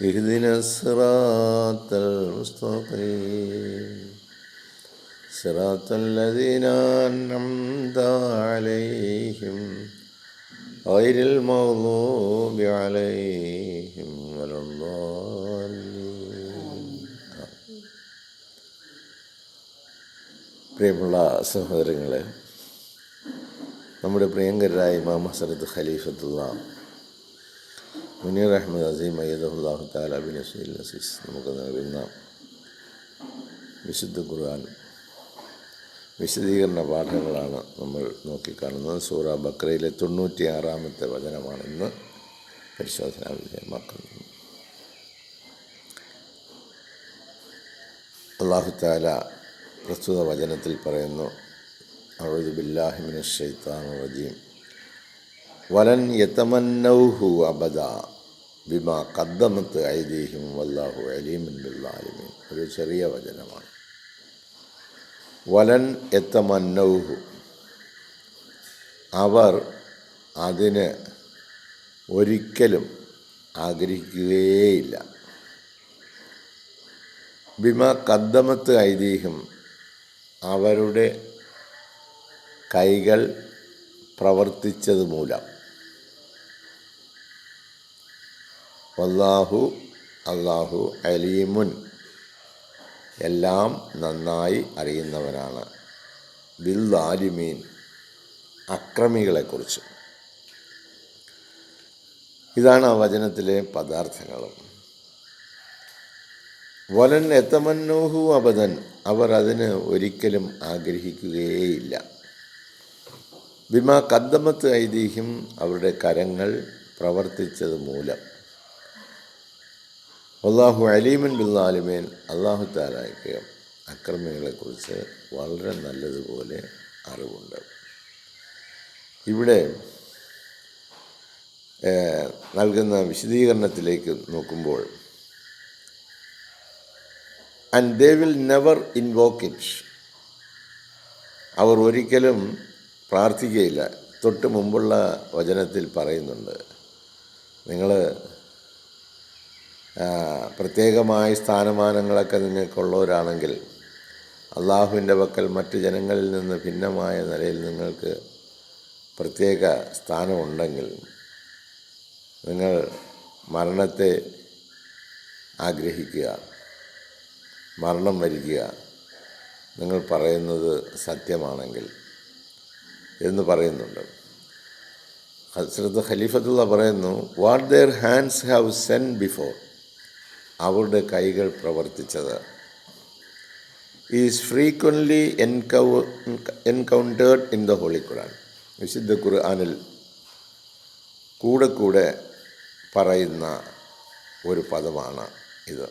اهدنا الصراط المستقيم صراط الذين أنعمت عليهم غير المغضوب عليهم ولا الضالين പ്രിയമുള്ള സഹോദരങ്ങളെ നമ്മുടെ പ്രിയങ്കരായ ഇമാം ഹസരത്ത് ഖലീഫത്തുള്ള മുനീർ അഹമ്മദ് അസീം അയ്യദുല്ലാഹു താല അബിൻ അസീൽ അസീസ് നമുക്ക് നൽകുന്ന വിശുദ്ധ ഖുർആൻ. വിശദീകരണ പാഠങ്ങളാണ് നമ്മൾ നോക്കിക്കാണുന്നത്. സൂറ ബക്രയിലെ തൊണ്ണൂറ്റി ആറാമത്തെ വചനമാണെന്ന് പരിശോധന വിധേയമാക്കുന്നത്. അള്ളാഹു താല പ്രസ്തുത വചനത്തിൽ പറയുന്നു അഴുദു ബില്ലാഹിമിൻ ഷെയ്ത്താൻ റജീം. വലൻ യത്തമന്നൗഹു അബദ. ബിമ കദ്ദമത്ത് ഐദീഹിം വല്ലാഹു അലീമിൻ ബില്ലാലിമീൻ. ഒരു ചെറിയ വചനമാണ്. വലൻ എത്തമന്നൗഹു. അവർ അതിന് ഒരിക്കലും ആഗ്രഹിക്കുകയേയില്ല. ബിമ കദ്ദമത്ത് ഐതിഹ്യം അവരുടെ കൈകൾ പ്രവർത്തിച്ചത് മൂലം വല്ലാഹു അള്ളാഹു അലീമുൻ. എല്ലാം നന്നായി അറിയുന്നവനാണ്. ബിൽ ആലിമീൻ അക്രമികളെക്കുറിച്ച്. ഇതാണ് ആ വചനത്തിലെ പദാർത്ഥങ്ങളും. വലൻ എത്തമന്നോഹു അബദൻ അവർ അതിന് ഒരിക്കലും ആഗ്രഹിക്കുകയേയില്ല. ബിമ കദ്ദമത്ത് ഐതിഹ്യം അവരുടെ കരങ്ങൾ പ്രവർത്തിച്ചത് മൂലം. അള്ളാഹു അലീമൻ ബില്ലാലിമേൻ അള്ളാഹു താലാക്ക് അക്രമികളെക്കുറിച്ച് വളരെ നല്ലതുപോലെ അറിവുണ്ട്. ഇവിടെ നൽകുന്ന വിശദീകരണത്തിലേക്ക് നോക്കുമ്പോൾ and they will never invoke it അവർ ഒരിക്കലും പ്രാർത്ഥിക്കുകയില്ല തൊട്ട് മുമ്പുള്ള വചനത്തിൽ പറയുന്നുണ്ട്. നിങ്ങൾ പ്രത്യേകമായ സ്ഥാനമാനങ്ങളൊക്കെ നിങ്ങൾക്കുള്ളവരാണെങ്കിൽ അള്ളാഹുവിന്റെ പക്കൽ മറ്റു ജനങ്ങളിൽ നിന്ന് ഭിന്നമായ നിലയിൽ നിങ്ങൾക്ക് പ്രത്യേക സ്ഥാനമുണ്ടെങ്കിൽ നിങ്ങൾ മരണത്തെ ആഗ്രഹിക്കുക മരണം വരിക്കുക നിങ്ങൾ പറയുന്നത് സത്യമാണെങ്കിൽ എന്ന് പറയുന്നുണ്ട്. ഹസ്രത്ത് ഖലീഫത്തുള്ള പറയുന്നു what their hands have sent before അവരുടെ കൈകൾ പ്രവർത്തിച്ചത്. Is frequently encou encountered in the holy Quran വിശുദ്ധ ഖുർആാനിൽ കൂടെ കൂടെ പറയുന്ന ഒരു പദമാണ് ഇത്.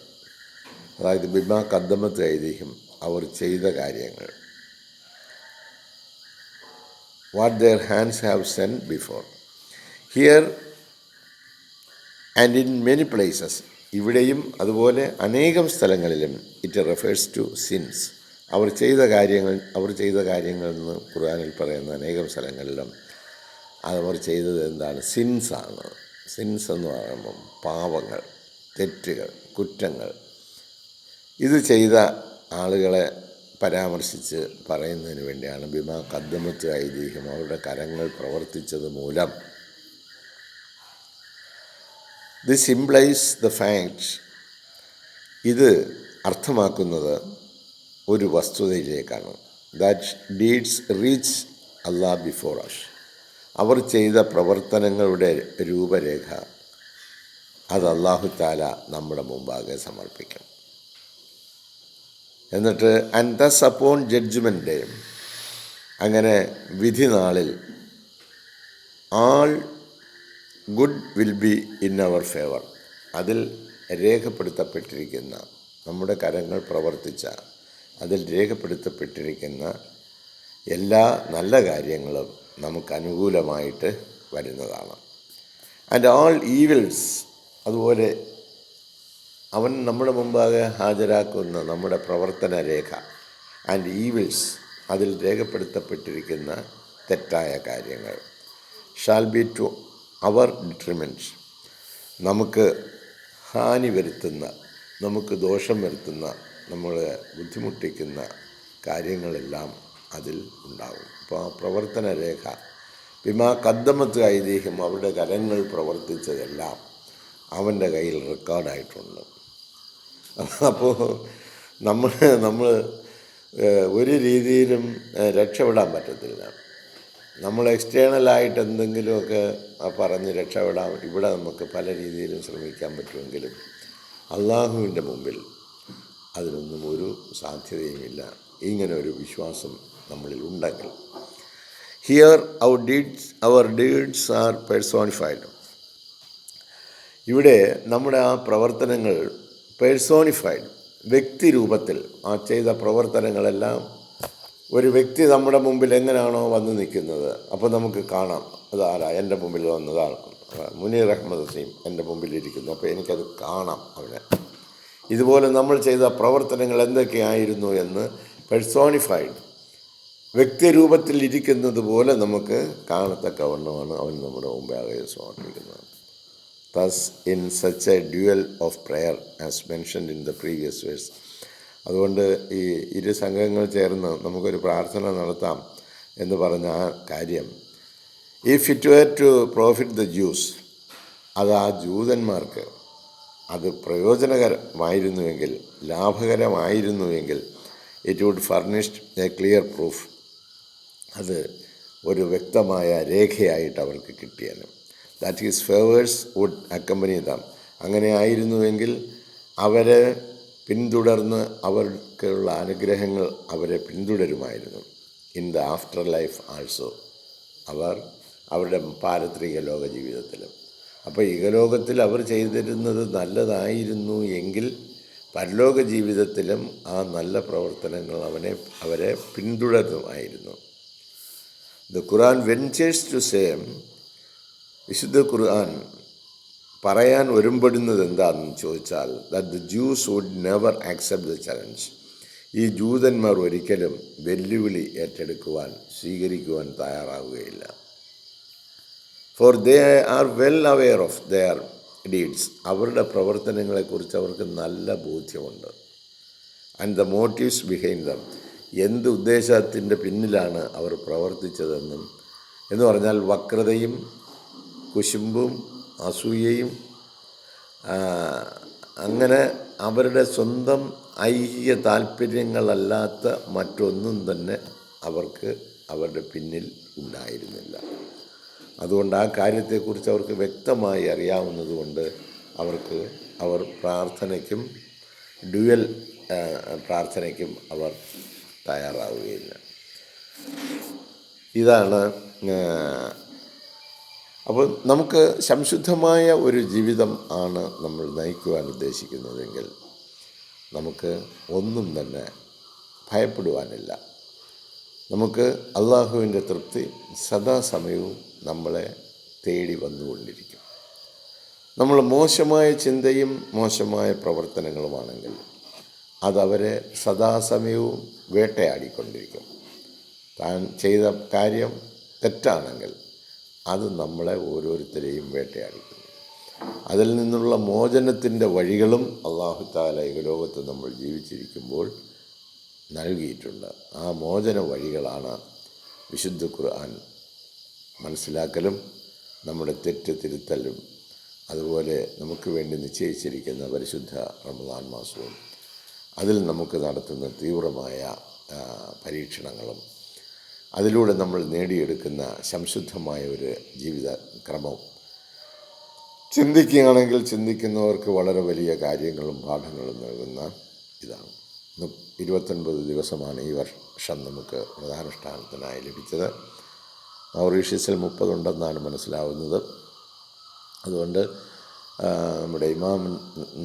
അതായത് ബിമാ കദ്ദമത്ത് ഐതിഹ്യം അവർ ചെയ്ത കാര്യങ്ങൾ. What their hands have sent before here and in many places ഇവിടെയും അതുപോലെ അനേകം സ്ഥലങ്ങളിലും ഇറ്റ് റെഫേഴ്സ് ടു സിൻസ് അവർ ചെയ്ത കാര്യങ്ങൾ അവർ ചെയ്ത കാര്യങ്ങളിൽ നിന്ന് ഖുർആാനിൽ പറയുന്ന അനേകം സ്ഥലങ്ങളിലും അവർ ചെയ്തത് എന്താണ്? സിൻസാണ് സിൻസ് എന്ന് പറയുമ്പം പാവങ്ങൾ തെറ്റുകൾ കുറ്റങ്ങൾ. ഇത് ചെയ്ത ആളുകളെ പരാമർശിച്ച് പറയുന്നതിന് വേണ്ടിയാണ് ബിമാ കദ്ദമത്ത് ഐതിഹ്യം അവരുടെ കരങ്ങൾ പ്രവർത്തിച്ചത് മൂലം ദിസ് ഇംപ്ലൈസ് ദ ഫാക്ട് ഇത് അർത്ഥമാക്കുന്നത് ഒരു വസ്തുതയിലേക്കാണ്. That deeds reach Allah before അഷ് അവർ ചെയ്ത പ്രവർത്തനങ്ങളുടെ രൂപരേഖ അത് അള്ളാഹു താല നമ്മുടെ മുമ്പാകെ സമർപ്പിക്കും എന്നിട്ട് ആൻഡ് ദസ് അപ്പോൺ ജഡ്ജ്മെന്റ് അങ്ങനെ വിധി നാളിൽ all good will be in our favour അതിൽ രേഖപ്പെടുത്തപ്പെട്ടിരിക്കുന്ന നമ്മുടെ കരങ്ങൾ പ്രവർത്തിച്ച അതിൽ രേഖപ്പെടുത്തപ്പെട്ടിരിക്കുന്ന എല്ലാ നല്ല കാര്യങ്ങളും നമുക്ക് അനുകൂലമായിട്ട് വരുന്നതാണ്. ആൻഡ് ആൾ ഈവിൽസ് അതുപോലെ അവൻ നമ്മുടെ മുമ്പാകെ ഹാജരാക്കുന്ന നമ്മുടെ പ്രവർത്തന രേഖ ആൻഡ് ഈവിൽസ് അതിൽ രേഖപ്പെടുത്തപ്പെട്ടിരിക്കുന്ന തെറ്റായ കാര്യങ്ങൾ. ഷാൽ ബി ടു അവർ ഡിട്രിമെൻസ് നമുക്ക് ഹാനി വരുത്തുന്ന നമുക്ക് ദോഷം വരുത്തുന്ന നമ്മളെ ബുദ്ധിമുട്ടിക്കുന്ന കാര്യങ്ങളെല്ലാം അതിൽ ഉണ്ടാകും അപ്പോൾ ആ പ്രവർത്തന രേഖ വിമാ കദ്ദമത്ത് ഐതിഹ്യം അവരുടെ കരങ്ങൾ പ്രവർത്തിച്ചതെല്ലാം അവന്റെ കയ്യിൽ റെക്കോർഡായിട്ടുണ്ട് അപ്പോൾ നമ്മൾ നമ്മൾ ഒരു രീതിയിലും രക്ഷപ്പെടാൻ പറ്റത്തില്ല. നമ്മൾ എക്സ്റ്റേണലായിട്ട് എന്തെങ്കിലുമൊക്കെ പറഞ്ഞ് രക്ഷപ്പെടാൻ ഇവിടെ നമുക്ക് പല രീതിയിലും ശ്രമിക്കാൻ പറ്റുമെങ്കിലും അള്ളാഹുവിന്റെ മുമ്പിൽ അതിനൊന്നും ഒരു സാധ്യതയുമില്ല. ഇങ്ങനെ ഒരു വിശ്വാസം നമ്മളിൽ ഉണ്ടെങ്കിൽ. Here our deeds our deeds are personified ഇവിടെ നമ്മുടെ ആ പ്രവർത്തനങ്ങൾ പേഴ്സോണിഫൈഡ് വ്യക്തിരൂപത്തിൽ ആ ചെയ്ത പ്രവർത്തനങ്ങളെല്ലാം ഒരു വ്യക്തി നമ്മുടെ മുമ്പിൽ എങ്ങനെയാണോ വന്ന് നിൽക്കുന്നത് അപ്പോൾ നമുക്ക് കാണാം. അതാരാ? എന്റെ മുമ്പിൽ വന്നതാണ്. മുനീർ അഹമ്മദ് സീം എന്റെ മുമ്പിൽ ഇരിക്കുന്നു. അപ്പോൾ എനിക്കത് കാണാം അവനെ. ഇതുപോലെ നമ്മൾ ചെയ്ത പ്രവർത്തനങ്ങൾ എന്തൊക്കെയായിരുന്നു എന്ന് പെഴ്സോണിഫൈഡ് വ്യക്തിരൂപത്തിൽ ഇരിക്കുന്നത് പോലെ നമുക്ക് കാണത്തക്ക വണ്ണമാണ് അവൻ നമ്മുടെ മുമ്പാകെ സമർപ്പിക്കുന്നത്. Thus in such a duel of prayer as mentioned in the previous verse അതുകൊണ്ട് ഈ ഇരു സംഘങ്ങൾ ചേർന്ന് നമുക്കൊരു പ്രാർത്ഥന നടത്താം എന്ന് പറഞ്ഞ ആ കാര്യം. If it were to profit the Jews അത് ആ ജൂതന്മാർക്ക് അത് പ്രയോജനകരമായിരുന്നുവെങ്കിൽ ലാഭകരമായിരുന്നുവെങ്കിൽ it would furnished a clear proof അത് ഒരു വ്യക്തമായ രേഖയായിട്ട് അവർക്ക് കിട്ടിയാലും that is favours would accompany them അങ്ങനെ ആയിരുന്നുവെങ്കിൽ അവരെ പിന്തുടർന്ന് അവർക്കുള്ള അനുഗ്രഹങ്ങൾ അവരെ പിന്തുടരുമായിരുന്നു. In the after life also അവർ അവരുടെ പാരത്രിക ലോക ജീവിതത്തിലും അപ്പോൾ ഇഹലോകത്തിൽ അവർ ചെയ്തിരുന്നത് നല്ലതായിരുന്നു എങ്കിൽ പരലോക ജീവിതത്തിലും ആ നല്ല പ്രവർത്തനങ്ങൾ അവനെ അവരെ പിന്തുടരുമായിരുന്നു. The Quran ventures to same വിശുദ്ധ ഖുർആൻ പറയാൻ ഒരുമ്പെടുന്നത് എന്താണെന്ന് ചോദിച്ചാൽ that the Jews would never accept the challenge ഈ ജൂതന്മാർ ഒരിക്കലും വെല്ലുവിളി ഏറ്റെടുക്കുവാൻ സ്വീകരിക്കുവാൻ തയ്യാറാവുകയില്ല. For they are well aware of their deeds അവരുടെ പ്രവർത്തനങ്ങളെക്കുറിച്ച് അവർക്ക് നല്ല ബോധ്യമുണ്ട്. And the motives behind them എന്ത് ഉദ്ദേശത്തിന്റെ പിന്നിലാണ് അവർ പ്രവർത്തിച്ചതെന്നും എന്ന് പറഞ്ഞാൽ വക്രതയും കുശുമ്പും അസൂയയും അങ്ങനെ അവരുടെ സ്വന്തം ഐഹിക താല്പര്യങ്ങളല്ലാത്ത മറ്റൊന്നും തന്നെ അവർക്ക് അവരുടെ പിന്നിൽ ഉണ്ടായിരുന്നില്ല. അതുകൊണ്ട് ആ കാര്യത്തെക്കുറിച്ച് അവർക്ക് വ്യക്തമായി അറിയാവുന്നതുകൊണ്ട് അവർക്ക് അവർ പ്രാർത്ഥനയ്ക്കും ഡ്യുവൽ പ്രാർത്ഥനയ്ക്കും അവർ തയ്യാറാവുകയില്ല. ഇതാണ് അപ്പോൾ നമുക്ക് സംശുദ്ധമായ ഒരു ജീവിതം ആണ് നമ്മൾ നയിക്കുവാൻ ഉദ്ദേശിക്കുന്നതെങ്കിൽ നമുക്ക് ഒന്നും തന്നെ ഭയപ്പെടുവാനില്ല. നമുക്ക് അള്ളാഹുവിന്റെ തൃപ്തി സദാസമയവും നമ്മളെ തേടി വന്നുകൊണ്ടിരിക്കും. നമ്മൾ മോശമായ ചിന്തയും മോശമായ പ്രവർത്തനങ്ങളുമാണെങ്കിൽ അതവരെ സദാസമയവും വേട്ടയാടിക്കൊണ്ടിരിക്കും. താൻ ചെയ്ത കാര്യം തെറ്റാണെങ്കിൽ അത് നമ്മളെ ഓരോരുത്തരെയും വേട്ടയാടിക്കുന്നു. അതിൽ നിന്നുള്ള മോചനത്തിന്റെ വഴികളും അള്ളാഹു താല ഈ ലോകത്ത് നമ്മൾ ജീവിച്ചിരിക്കുമ്പോൾ നൽകിയിട്ടുണ്ട്. ആ മോചന വഴികളാണ് വിശുദ്ധ ഖുർആൻ മനസ്സിലാക്കലും നമ്മുടെ തെറ്റ് തിരുത്തലും അതുപോലെ നമുക്ക് വേണ്ടി നിശ്ചയിച്ചിരിക്കുന്ന പരിശുദ്ധ റമദാൻ മാസവും. അതിൽ നമുക്ക് നടത്തുന്ന തീവ്രമായ പരീക്ഷണങ്ങളും അതിലൂടെ നമ്മൾ നേടിയെടുക്കുന്ന സംശുദ്ധമായ ഒരു ജീവിത ക്രമവും ചിന്തിക്കുകയാണെങ്കിൽ ചിന്തിക്കുന്നവർക്ക് വളരെ വലിയ കാര്യങ്ങളും പാഠങ്ങളും നൽകുന്ന ഇതാണ്. ഇരുപത്തൊൻപത് ദിവസമാണ് ഈ വർഷം നമുക്ക് പ്രധാനുഷ്ഠാനത്തിനായി ലഭിച്ചത്. മൗറീഷ്യസിൽ മുപ്പതുണ്ടെന്നാണ് മനസ്സിലാവുന്നത്. അതുകൊണ്ട് നമ്മുടെ ഇമാം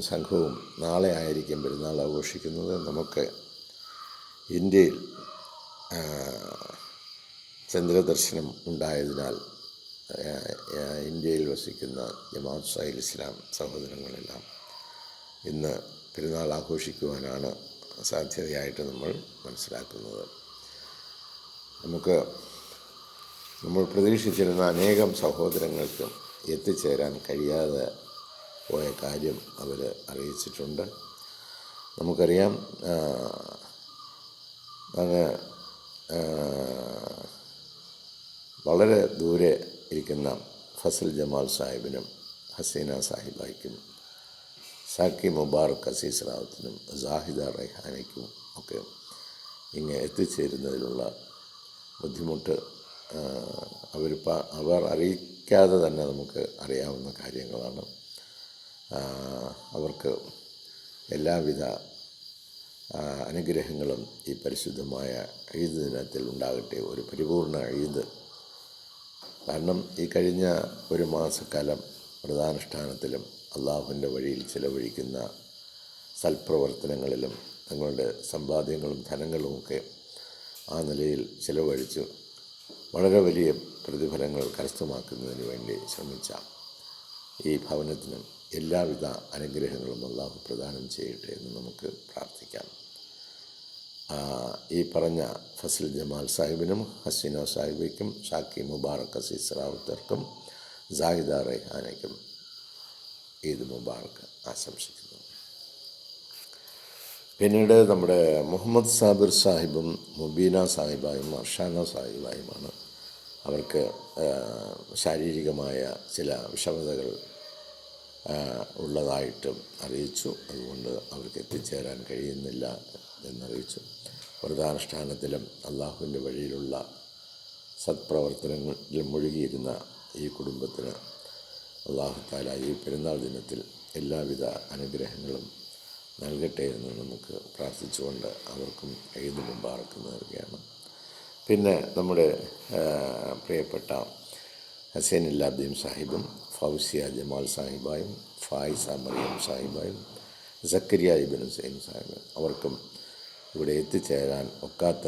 സംഘവും നാളെ ആയിരിക്കും പെരുന്നാൾ ആഘോഷിക്കുന്നത്. നമുക്ക് ഇന്ത്യയിൽ ചന്ദ്രദർശനം ഉണ്ടായതിനാൽ ഇന്ത്യയിൽ വസിക്കുന്ന ജമാഅത്ത് സാഹിൽ ഇസ്ലാം സഹോദരങ്ങളെല്ലാം ഇന്ന് പെരുന്നാൾ ആഘോഷിക്കുവാനാണ് സാധ്യതയായിട്ട് നമ്മൾ മനസ്സിലാക്കുന്നത്. നമുക്ക് നമ്മൾ പ്രതീക്ഷിച്ചിരുന്ന അനേകം സഹോദരങ്ങൾക്കും എത്തിച്ചേരാൻ കഴിയാതെ പോയ കാര്യം അവർ അറിയിച്ചിട്ടുണ്ട്. നമുക്കറിയാം അങ്ങ് വളരെ ദൂരെ ഇരിക്കുന്ന ഫസൽ ജമാൽ സാഹിബിനും ഹസീന സാഹിബായിക്കും സാക്കി മുബാറക് അസീസ് റാവത്തിനും സാഹിദ റൈഹാനയ്ക്കും ഒക്കെ ഇങ്ങ് എത്തിച്ചേരുന്നതിലുള്ള ബുദ്ധിമുട്ട് അവർ അവർ അറിയിക്കാതെ തന്നെ നമുക്ക് അറിയാവുന്ന കാര്യങ്ങളാണ്. അവർക്ക് എല്ലാവിധ അനുഗ്രഹങ്ങളും ഈ പരിശുദ്ധമായ ഈദ് ദിനത്തിൽ ഉണ്ടാകട്ടെ ഒരു പരിപൂർണ ഈദ് കാരണം ഈ കഴിഞ്ഞ ഒരു മാസക്കാലം വ്രതാനുഷ്ഠാനത്തിലും അള്ളാഹുവിന്റെ വഴിയിൽ ചിലവഴിക്കുന്ന സൽപ്രവർത്തനങ്ങളിലും നിങ്ങളുടെ സമ്പാദ്യങ്ങളും ധനങ്ങളുമൊക്കെ ആ നിലയിൽ ചിലവഴിച്ചു വളരെ വലിയ പ്രതിഫലങ്ങൾ കരസ്ഥമാക്കുന്നതിന് വേണ്ടി ശ്രമിച്ച ഈ ഭവനത്തിനും എല്ലാവിധ അനുഗ്രഹങ്ങളും അള്ളാഹു പ്രദാനം ചെയ്യട്ടെ എന്ന് നമുക്ക് പ്രാർത്ഥിക്കാം. ഈ പറഞ്ഞ ഫസിൽ ജമാൽ സാഹിബിനും ഹസീന സാഹിബിക്കും ഷാക്കി മുബാറക് അസീസ് റാവുത്തർക്കും സാഹിദ റെഹാനയ്ക്കും ഈദ് മുബാറക്ക് ആശംസിക്കുന്നു. പിന്നീട് നമ്മുടെ മുഹമ്മദ് സാബിർ സാഹിബും മുബീന സാഹിബായും അർഷാന സാഹിബായുമാണ്. അവർക്ക് ശാരീരികമായ ചില വിഷമതകൾ ഉള്ളതായിട്ടും അറിയിച്ചു. അതുകൊണ്ട് അവർക്ക് എത്തിച്ചേരാൻ കഴിയുന്നില്ല. എന്നറിയിച്ചു. വ്രതാനുഷ്ഠാനത്തിലും അള്ളാഹുവിന്റെ വഴിയിലുള്ള സത്പ്രവർത്തനങ്ങളിലും മുഴുകിയിരുന്ന ഈ കുടുംബത്തിന് അള്ളാഹു താല ഈ പെരുന്നാൾ ദിനത്തിൽ എല്ലാവിധ അനുഗ്രഹങ്ങളും നൽകട്ടെ എന്ന് നമുക്ക് പ്രാർത്ഥിച്ചുകൊണ്ട് അവർക്കും എഴുതി മുമ്പാർക്ക് നൽകുകയാണ്. പിന്നെ നമ്മുടെ പ്രിയപ്പെട്ട ഹസൈൻ ഇല്ലാദ്ദീൻ സാഹിബും ഫൗസിയ ജമാൽ സാഹിബായും ഫായിസ മറിയം സാഹിബായും സക്കരിയ ഇബിൻ ഹുസൈൻ സാഹിബ് അവർക്കും ഇവിടെ എത്തിച്ചേരാൻ ഒക്കാത്ത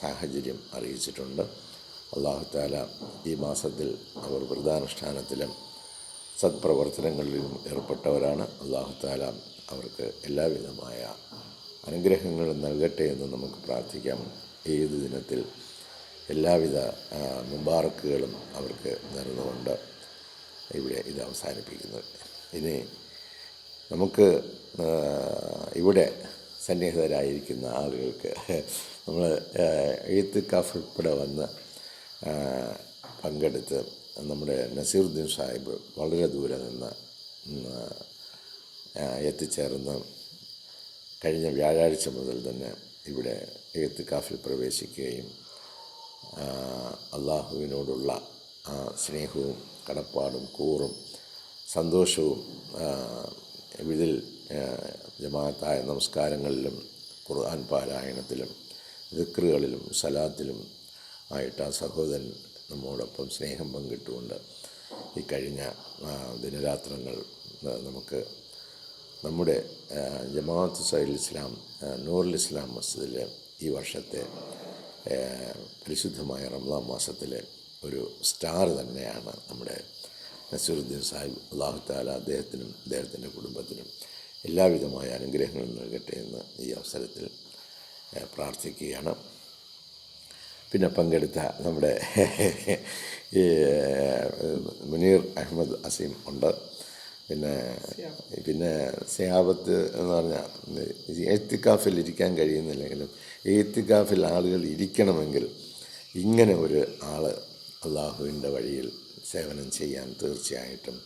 സാഹചര്യം അറിയിച്ചിട്ടുണ്ട്. അള്ളാഹു താല ഈ മാസത്തിൽ അവർ വ്രതാനുഷ്ഠാനത്തിലും സത്പ്രവർത്തനങ്ങളിലും ഏർപ്പെട്ടവരാണ്. അള്ളാഹു താല അവർക്ക് എല്ലാവിധമായ അനുഗ്രഹങ്ങളും നൽകട്ടെ എന്ന് നമുക്ക് പ്രാർത്ഥിക്കാം. ഏത് ദിനത്തിൽ എല്ലാവിധ മുബാറക്കുകളും അവർക്ക് നേർന്നുകൊണ്ട് ഇവിടെ ഇത് അവസാനിപ്പിക്കുന്നത് ഇനി നമുക്ക് ഇവിടെ സന്നിഹിതരായിരിക്കുന്ന ആളുകൾക്ക്. നമ്മൾ എഴുത്ത് കാഫ് ഉൾപ്പെടെ വന്ന് പങ്കെടുത്ത് നമ്മുടെ നസീറുദ്ദീൻ സാഹിബ് വളരെ ദൂരെ നിന്ന് എത്തിച്ചേർന്ന് കഴിഞ്ഞ വ്യാഴാഴ്ച മുതൽ തന്നെ ഇവിടെ എഴുത്ത് കാഫിൽ പ്രവേശിക്കുകയും അള്ളാഹുവിനോടുള്ള സ്നേഹവും കടപ്പാടും കൂറും സന്തോഷവും ഇതിൽ ജമാഅത്തായ നമസ്കാരങ്ങളിലും ഖുർആൻ പാരായണത്തിലും ദിക്റുകളിലും സലാത്തിലും ആയിട്ട് ആ സഹോദരൻ നമ്മോടൊപ്പം സ്നേഹം പങ്കിട്ടുകൊണ്ട് ഈ കഴിഞ്ഞ ദിനരാത്രങ്ങൾ നമുക്ക് നമ്മുടെ ജമാഅത്ത് സൈൽ ഇസ്ലാം നൂറുൽ ഇസ്ലാം മസ്ജിദിൽ ഈ വർഷത്തെ പരിശുദ്ധമായ റംസാൻ മാസത്തിലെ ഒരു സ്റ്റാർ തന്നെയാണ് നമ്മുടെ നസീറുദ്ദീൻ സാഹിബ്. അള്ളാഹു താല അദ്ദേഹത്തിനും അദ്ദേഹത്തിന്റെ കുടുംബത്തിനും എല്ലാവിധമായ അനുഗ്രഹങ്ങളും നൽകട്ടെ എന്ന് ഈ അവസരത്തിൽ പ്രാർത്ഥിക്കുകയാണ്. പിന്നെ പങ്കെടുത്ത നമ്മുടെ മുനീർ അഹമ്മദ് അസീം ഉണ്ട്. പിന്നെ പിന്നെ സിയാബത്ത് എന്ന് പറഞ്ഞാൽ ഏത്തിക്കാഫിൽ ഇരിക്കാൻ കഴിയുന്നില്ലെങ്കിലും ഏത്തിക്കാഫിൽ ആളുകൾ ഇരിക്കണമെങ്കിൽ ഇങ്ങനെ ഒരു ആൾ അള്ളാഹുവിന്റെ വഴിയിൽ സേവനം ചെയ്യാൻ തീർച്ചയായിട്ടും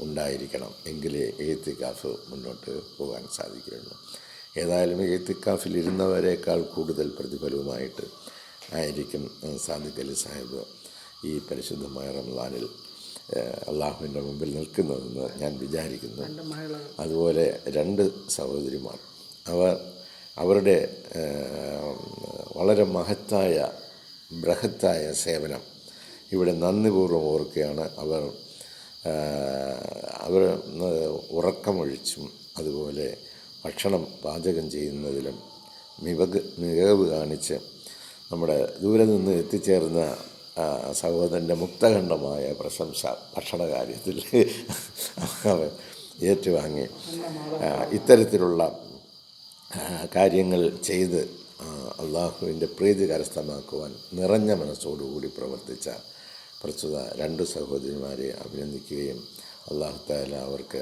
ഉണ്ടായിരിക്കണം എങ്കിലേ എഴുത്തിക്കാഫ് മുന്നോട്ട് പോകാൻ സാധിക്കുകയുള്ളൂ. ഏതായാലും എഴുത്തിക്കാഫിലിരുന്നവരെക്കാൾ കൂടുതൽ പ്രതിഫലവുമായിട്ട് ആയിരിക്കും സാദിഖ് അലി സാഹിബ് ഈ പരിശുദ്ധമായ റംസാനിൽ അള്ളാഹുവിന്റെ മുമ്പിൽ നിൽക്കുന്നതെന്ന് ഞാൻ വിചാരിക്കുന്നു. അതുപോലെ രണ്ട് സഹോദരിമാർ. അവർ അവരുടെ വളരെ മഹത്തായ ബൃഹത്തായ സേവനം ഇവിടെ നന്ദിപൂർവം ഓർക്കുകയാണ് അവർ അവർ ഉറക്കമൊഴിച്ചും അതുപോലെ ഭക്ഷണം പാചകം ചെയ്യുന്നതിലും മികവ് മികവ് കാണിച്ച് നമ്മുടെ ദൂരെ നിന്ന് എത്തിച്ചേർന്ന സഹോദരന്റെ മുക്തഖണ്ഡമായ പ്രശംസ ഭക്ഷണ കാര്യത്തിൽ അവർ ഏറ്റുവാങ്ങി ഇത്തരത്തിലുള്ള കാര്യങ്ങൾ ചെയ്ത് അള്ളാഹുവിന്റെ പ്രീതി കരസ്ഥമാക്കുവാൻ നിറഞ്ഞ മനസ്സോടുകൂടി പ്രവർത്തിച്ച പ്രസ്തുത രണ്ട് സഹോദരിമാരെ അഭിനന്ദിക്കുകയും അള്ളാഹു താല അവർക്ക്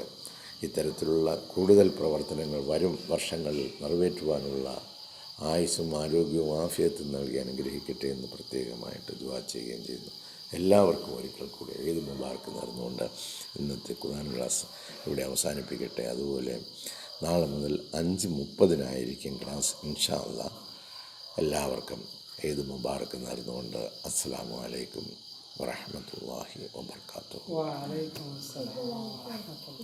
ഇത്തരത്തിലുള്ള കൂടുതൽ പ്രവർത്തനങ്ങൾ വരും വർഷങ്ങളിൽ നിറവേറ്റുവാനുള്ള ആയുസ്സും ആരോഗ്യവും ആഫിയത്തും നൽകി അനുഗ്രഹിക്കട്ടെ എന്ന് പ്രത്യേകമായിട്ട് ദുവാ ചെയ്യുകയും ചെയ്യുന്നു. എല്ലാവർക്കും ഒരിക്കൽ കൂടി ഏത് മുബാർക്ക് നടന്നുകൊണ്ട് ഇന്നത്തെ ഖുർആൻ ക്ലാസ് ഇവിടെ അവസാനിപ്പിക്കട്ടെ. അതുപോലെ നാളെ മുതൽ അഞ്ച് മുപ്പതിനായിരിക്കും ക്ലാസ് ഇൻഷാല്ല എല്ലാവർക്കും ഏത് മുബാർക്ക് അസ്സാം അസ്സലാമു ورحمة الله وبركاته. وعليكم السلام ورحمة الله.